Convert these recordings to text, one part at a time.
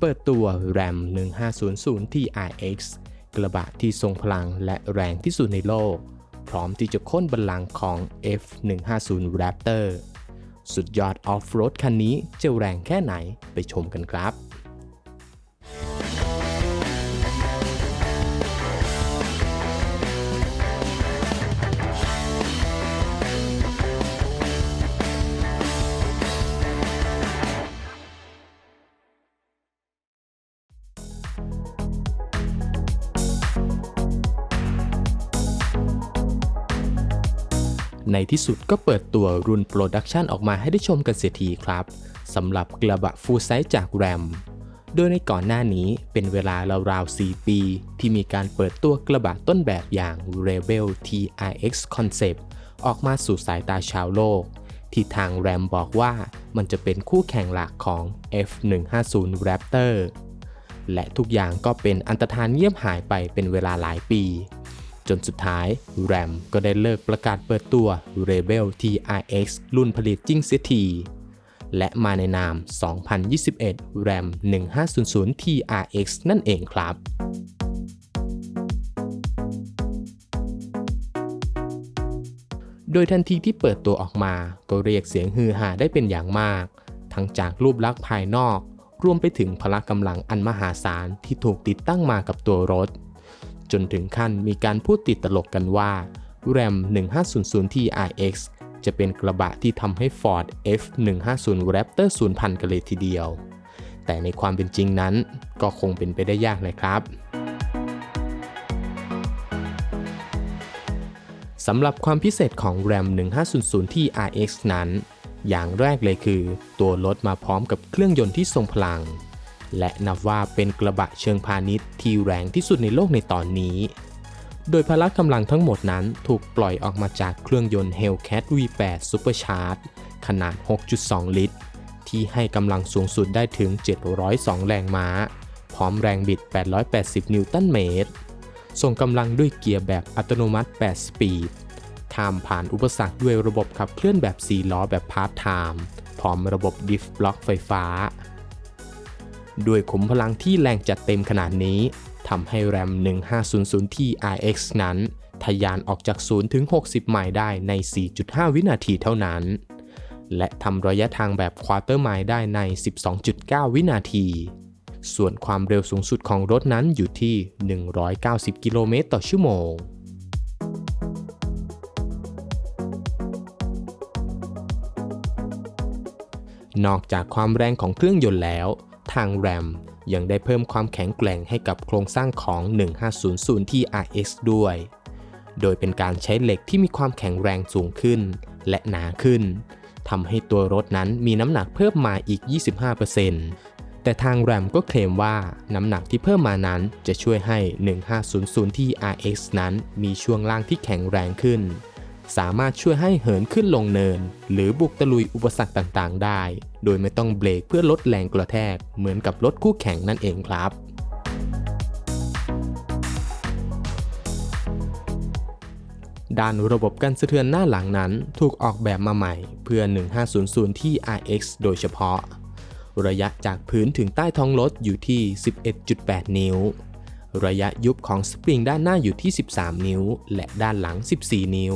เปิดตัว RAM 1500 TRX กระบะที่ทรงพลังและแรงที่สุดในโลก พร้อมที่จะค้นบัลลังก์ของ F150 Raptor สุดยอดออฟโรดคันนี้จะแรงแค่ไหนไปชมกันครับ ในที่สุดก็เปิดตัวรุ่นโปรดักชันออกมาให้ได้ชมกันเสียทีครับสำหรับกระบะฟูลไซส์จากแรมโดยในก่อนหน้านี้เป็นเวลาราวๆ 4 ปี ที่มีการเปิดตัวกระบะต้นแบบอย่าง Rebel TRX Concept ออกมาสู่สายตาชาวโลก ที่ทางแรมบอกว่ามันจะเป็นคู่แข่งหลักของ F150 Raptor และทุกอย่างก็เป็นอันตรธานเงียบหายไปเป็นเวลาหลายปี จนสุดท้าย RAM ก็ได้เลิกประกาศเปิดตัว Rebel TRX รุ่นผลิตจริงเสียทีและมาในนาม 2021 RAM 1500 TRX นั่นเองครับ โดยทันทีที่เปิดตัวออกมา ก็เรียกเสียงฮือฮาได้เป็นอย่างมาก ทั้งจากรูปลักษณ์ภายนอก รวมไปถึงพละกำลังอันมหาศาลที่ถูกติดตั้งมากับตัวรถ จนถึงขั้นมีการพูดติดตลกกันว่า RAM 1500 TRX จะเป็นกระบะที่ทำให้ Ford F150 Raptor สูญพันธุ์กันเลยทีเดียว แต่ในความเป็นจริงนั้นก็คงเป็นไปได้ยากเลยครับสำหรับความพิเศษของ RAM 1500 TRX นั้น อย่างแรกเลยคือ ตัวรถมาพร้อมกับเครื่องยนต์ที่ทรงพลัง และนับว่าเป็นกระบะเชิงพาณิชย์ที่แรงที่สุดในโลกในตอนนี้ โดยพละกำลังทั้งหมดนั้นถูกปล่อยออกมาจากเครื่องยนต์ Hellcat V8 Supercharged ขนาด 6.2 ลิตร ที่ให้กำลังสูงสุดได้ถึง 702 แรงม้า พร้อมแรงบิด 880 นิวตันเมตร ส่งกำลังด้วยเกียร์แบบอัตโนมัติ 8 สปีดข้ามผ่านอุปสรรคด้วยระบบขับเคลื่อนแบบ 4 ล้อแบบพาร์ทไทม์ พร้อมระบบดิฟบล็อกไฟฟ้า ด้วยขุมพลังที่แรงจัดเต็มขนาดนี้ทำให้แรม 1500 TRX นั้นทะยานออกจาก 0 ถึง 60 ไมล์ได้ใน 4.5 วินาทีเท่านั้น และทำระยะทางแบบควอเตอร์ไมล์ได้ใน 12.9 วินาที ส่วนความเร็วสูงสุดของรถนั้นอยู่ที่ 190 กิโลเมตรต่อชั่วโมงนอกจากความแรงของเครื่องยนต์แล้ว ทางแรมยังได้เพิ่มความแข็งแกร่งให้กับโครงสร้างของ 1500 TRX ด้วย โดยเป็นการใช้เหล็กที่มีความแข็งแรงสูงขึ้น และหนาขึ้นทำให้ตัวรถนั้นมีน้ำหนักเพิ่มมาอีก 25%แต่ทางแรมก็เคลมว่าน้ำหนักที่เพิ่มมานั้นจะช่วยให้ 1500 TRX นั้นมีช่วงล่างที่แข็งแรงขึ้น สามารถช่วยให้เหินขึ้นลงเนิน หรือบุกตะลุยอุปสรรคต่างๆ ได้ โดยไม่ต้องเบรกเพื่อลดแรงกระแทกเหมือนกับรถคู่แข่งนั่นเองครับด้านระบบการสะเทือนหน้าหลังนั้นถูกออกแบบมาใหม่เพื่อ 1500 ที่ RX โดยเฉพาะ ระยะจากพื้นถึงใต้ท้องรถอยู่ที่ 11.8 นิ้ว ระยะยุบของสปริงด้านหน้าอยู่ที่ 13 นิ้ว และด้านหลัง 14 นิ้ว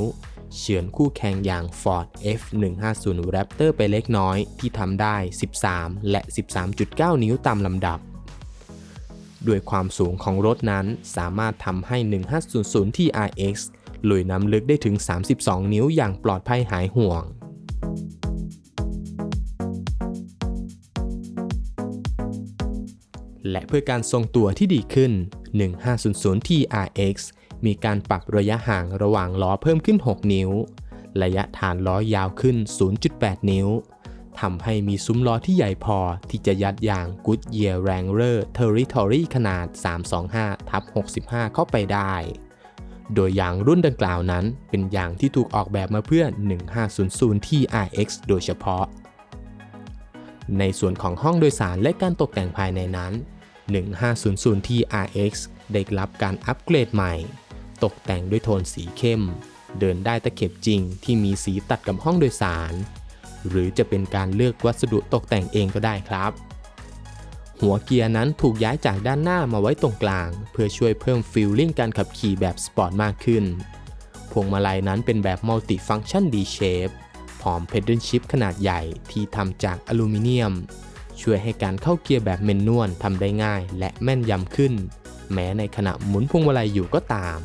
เฉือนคู่แข่งอย่าง Ford F150 Raptor ไปเล็กน้อยที่ทำได้ 13 และ 13.9 นิ้วตามลำดับ ด้วยความสูงของรถนั้นสามารถทำให้ 1500 TRX ลุยน้ำลึกได้ถึง 32 นิ้วอย่างปลอดภัยหายห่วงและเพื่อการทรงตัวที่ดีขึ้น 1500 TRX มีการปรับระยะห่างระหว่างล้อเพิ่มขึ้น 6 นิ้ว ระยะฐานล้อยาวขึ้น 0.8 นิ้วทำให้มีซุ้มล้อที่ใหญ่พอที่จะยัดยาง Goodyear Wrangler Territory ขนาด 325ทับ65 เข้าไปได้ โดยยางรุ่นดังกล่าวนั้น เป็นยางที่ถูกออกแบบมาเพื่อ 1500 TRX โดยเฉพาะ ในส่วนของห้องโดยสารและการตกแต่งภายในนั้น 1500 TRX ได้รับการอัปเกรดใหม่ ตกแต่งด้วยโทนสีเข้ม เดินได้ตะเข็บจริงที่มีสีตัดกับห้องโดยสาร หรือจะเป็นการเลือกวัสดุตกแต่งเองก็ได้ครับ หัวเกียร์นั้นถูกย้ายจากด้านหน้ามาไว้ตรงกลาง เพื่อช่วยเพิ่มฟีลลิ่งการขับขี่แบบสปอร์ตมากขึ้น พวงมาลัยนั้นเป็นแบบมัลติฟัง c t ชัน D-shape พร้อมเพด a l ชิพขนาดใหญ่ที่ทำจากอลูมิเนียม ช่วยให้การเข้าเกียร์แบบเมนนวลทำได้ง่ายและแม่นยำขึ้น แม้ในขณะหมุนพวงมาลัยอยู่ก็ตาม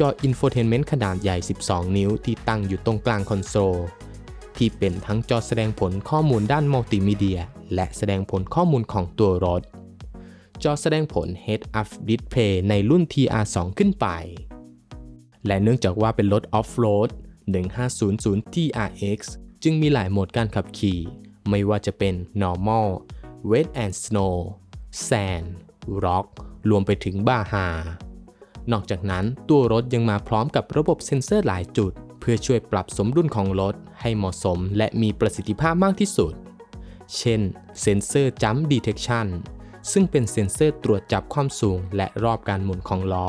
จออินโฟเทนเมนต์ขนาดใหญ่ 12 นิ้วที่ตั้งอยู่ตรงกลางคอนโซล ที่เป็นทั้งจอแสดงผลข้อมูลด้านมัลติมีเดีย และแสดงผลข้อมูลของตัวรถ จอแสดงผล Head-Up Display ในรุ่น TR2 ขึ้นไป และเนื่องจากว่าเป็นรถออฟโรด1500 TRX จึงมีหลายโหมดการขับขี่ ไม่ว่าจะเป็น Normal Wet and Snow Sand Rock รวมไปถึงบาฮา นอกจากนั้นตัวรถยังมาพร้อมกับระบบเซ็นเซอร์หลายจุด เพื่อช่วยปรับสมดุลของรถให้เหมาะสมและมีประสิทธิภาพมากที่สุด เช่น เซ็นเซอร์ Jump Detection ซึ่งเป็นเซ็นเซอร์ตรวจจับความสูงและรอบการหมุนของล้อ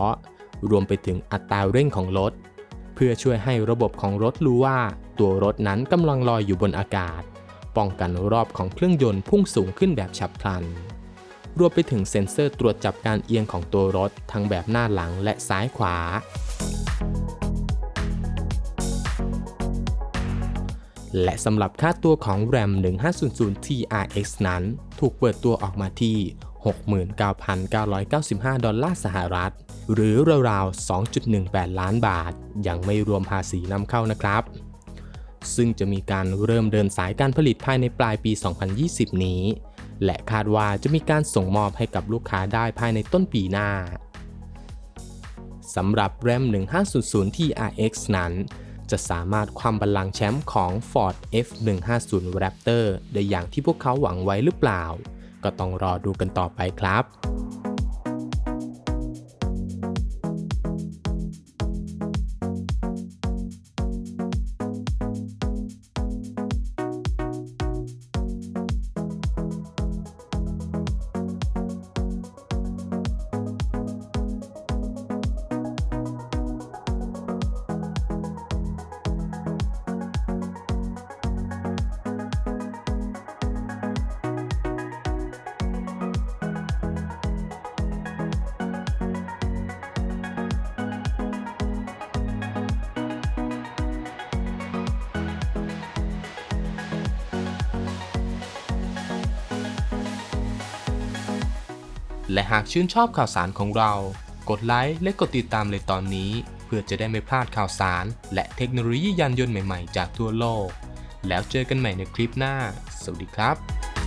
รวมไปถึงอัตราเร่งของรถ เพื่อช่วยให้ระบบของรถรู้ว่า ตัวรถนั้นกำลังลอยอยู่บนอากาศ ป้องกันรอบของเครื่องยนต์พุ่งสูงขึ้นแบบฉับพลัน รวมไปถึงเซ็นเซอร์ตรวจจับการเอียงของตัวรถ ทั้งแบบหน้าหลังและซ้ายขวา และสำหรับค่าตัวของ RAM 1500 TRX นั้น ถูกเปิดตัวออกมาที่ 69,995 ดอลลาร์สหรัฐ หรือราวๆ 2.18 ล้านบาท ยังไม่รวมภาษีนำเข้านะครับ ซึ่งจะมีการเริ่มเดินสายการผลิตภายในปลายปี 2020 นี้ และคาดว่าจะมีการส่งมอบให้กับลูกค้าได้ภายในต้นปีหน้าสำหรับ RAM 1500 TRX นั้นจะสามารถความบัลลังก์แชมป์ของ Ford F150 Raptor ได้อย่างที่พวกเขาหวังไว้หรือเปล่า ก็ต้องรอดูกันต่อไปครับ และหากชื่นชอบข่าวสารของเรา กดไลค์และกดติดตามเลยตอนนี้ เพื่อจะได้ไม่พลาดข่าวสาร และเทคโนโลยียานยนต์ใหม่ๆ จากทั่วโลก แล้วเจอกันใหม่ในคลิปหน้า สวัสดีครับ